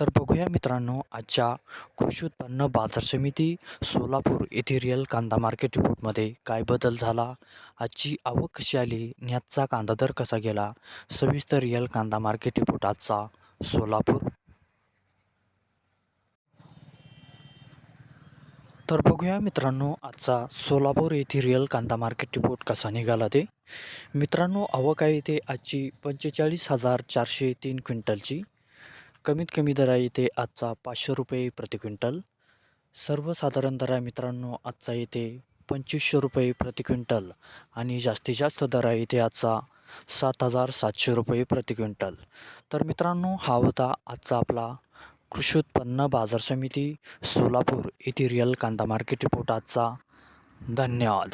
तर बघूया मित्रांनो आजच्या कृषी उत्पन्न बाजार समिती सोलापूर येथे रिअल कांदा मार्केट रिपोर्टमध्ये काय बदल झाला? आजची आवक कशी आली? आणि आजचा कांदा दर कसा गेला? सविस्तर रिअल कांदा मार्केट रिपोर्ट आजचा सोलापूर. तर बघूया मित्रांनो आजचा सोलापूर येथे रिअल कांदा मार्केट रिपोर्ट कसा निघाला ते. मित्रांनो आवक आहे ते आजची पंचेचाळीस हजार चारशे तीन क्विंटलची. कमीत कमी दर आहे इथे आजचा पाचशे रुपये प्रति क्विंटल. सर्वसाधारण दर आहे मित्रांनो आजचा इथे पंचवीसशे रुपये प्रति क्विंटल आणि जास्तीत जास्त दर आहे इथे आजचा सात हजार सातशे रुपये प्रति क्विंटल. तर मित्रांनो हा होता आजचा आपला कृषी उत्पन्न बाजार समिती सोलापूर येथे रिअल कांदा मार्केट रिपोर्ट आजचा. धन्यवाद.